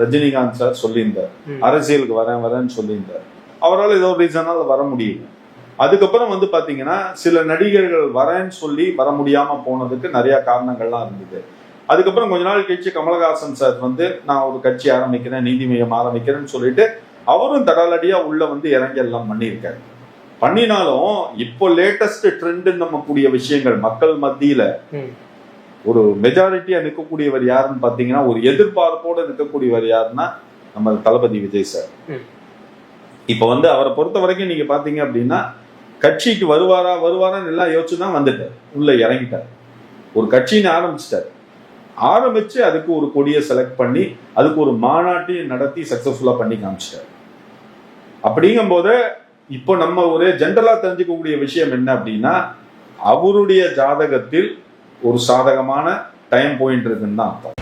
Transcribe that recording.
Rajinikanth sir சொல்லியிருந்தார். அரசியலுக்கு வரேன் வரேன்னு சொல்லியிருந்தார். அவரால் ஏதோ ரீசனால வர முடியல. அதுக்கப்புறம் வந்து பாத்தீங்கன்னா சில நடிகர்கள் வரேன்னு சொல்லி வர முடியாம போனதுக்கு நிறைய காரணங்கள்லாம் இருந்தது. அதுக்கப்புறம் கொஞ்ச நாள் கழிச்சு கமலஹாசன் சார் வந்து நான் ஒரு கட்சி ஆரம்பிக்கிறேன் நீதி மையம் ஆரம்பிக்கிறேன்னு சொல்லிட்டு அவரும் தடாலடியா உள்ள வந்து இறங்கி எல்லாம் பண்ணியிருக்காரு. பண்ணினாலும் இப்போ லேட்டஸ்ட் ட்ரெண்ட் நம்ம கூடிய விஷயங்கள் மக்கள் மத்தியில. ஒரு மெஜாரிட்டியா நிற்கக்கூடியவர் யாருன்னு பாத்தீங்கன்னா ஒரு எதிர்பார்ப்போட நிற்கக்கூடியவர் யாருன்னா நம்ம தளபதி விஜய் சார். இப்ப வந்து அவரை பொறுத்த வரைக்கும் நீங்க பாத்தீங்க அப்படின்னா கட்சிக்கு வருவாரா வருவாரான்னு எல்லாம் யோசிச்சு தான் வந்துட்டார். உள்ள இறங்கிட்டார். ஒரு கட்சின்னு ஆரம்பிச்சிட்டார். ஆரம்பிச்சு அதுக்கு ஒரு கொடியை செலக்ட் பண்ணி அதுக்கு ஒரு மாநாட்டையும் நடத்தி சக்சஸ்ஃபுல்லா பண்ணி காமிச்சிட்டார். அப்படிங்கும்போது இப்போ நம்ம ஒரு ஜென்ரலா தெரிஞ்சுக்கக்கூடிய விஷயம் என்ன அப்படின்னா அவருடைய ஜாதகத்தில் ஒரு சாதகமான டைம் பாயிண்ட் இருக்குன்னு தான் அர்த்தம்.